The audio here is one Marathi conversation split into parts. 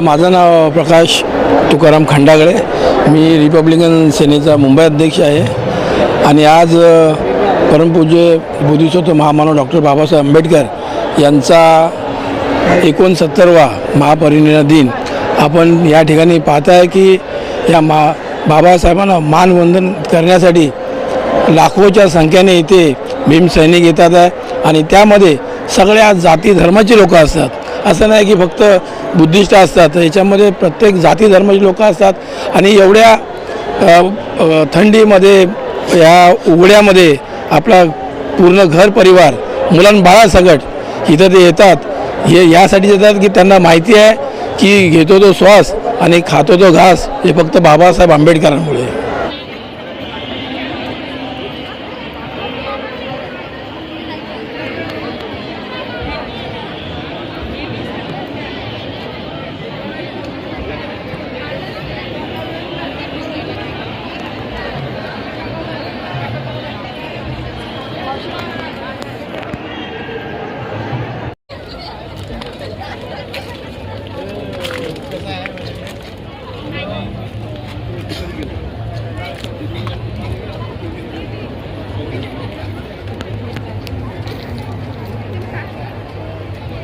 माझं नाव प्रकाश तुकाराम खंडागळे. मी रिपब्लिकन सेनेचा मुंबई अध्यक्ष आहे. आणि आज परमपूज्य बोधिसत्व महामानव डॉक्टर बाबासाहेब आंबेडकर यांचा एकोणसत्तरवा महापरिनिर्णय दिन. आपण या ठिकाणी पाहताय की या मा बाबासाहेबांना मानवंदन करण्यासाठी लाखोच्या संख्येने इथे भीमसैनिक येतात आहे. आणि त्यामध्ये सगळ्या जाती धर्माची लोकं असतात. असं नाही की फक्त बुद्धिस्ट असतात याच्यामध्ये प्रत्येक जाती धर्माची लोकं असतात आणि एवढ्या थंडीमध्ये या उघड्यामध्ये आपला पूर्ण घर परिवार मुलांबाळासकट इथं ते येतात. हे यासाठी येतात की त्यांना माहिती आहे की घेतो तो श्वास आणि खातो तो घास हे फक्त बाबासाहेब आंबेडकरांमुळे.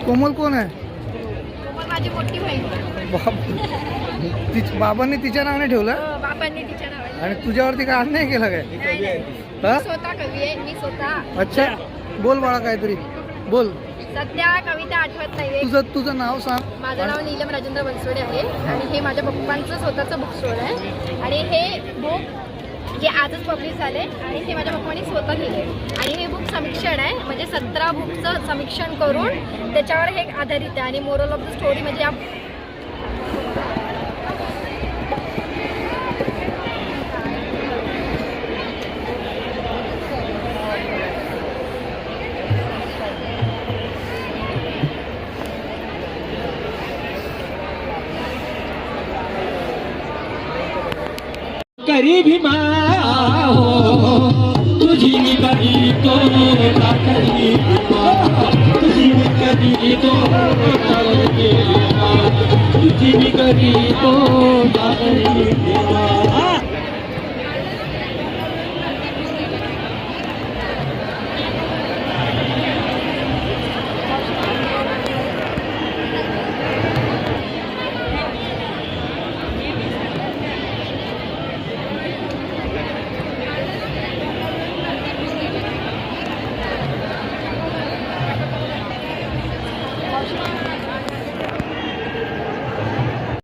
कोमल कोण आहे? कोमल माझी मोठी बहीण. बाप. तिच बाबांनी तिच्या नावाने ठेवलं? तिच्या नावाने. आणि तुझ्यावरती काय अन्याय केला काय? नाही, नाही. हा? स्वतः कवी आहे मी स्वतः. अच्छा. बोल बाळा काहीतरी. बोल. सध्या कविता आठवत नाहीये. तुझं तुझं नाव सांग. माझं नाव नीलम राजेंद्र बनसोडे आहे. आणि हे माझ्या पप्पांचं स्वतःचं बुक स्टोर आहे. आणि हे बुक जे आजच पब्लिश झाले आणि ते माझ्या पप्पांनी स्वतः लिहिले आणि हे बुक समीक्षण आहे म्हणजे सतरा बुकचं समीक्षण करून त्याच्यावर हे आधारित आहे. आणि मोरल ऑफ द स्टोरी म्हणजे या करी भीमा हो तुझी मी करी तो करी तुझी मी करी तो तुझी मी करी तो करी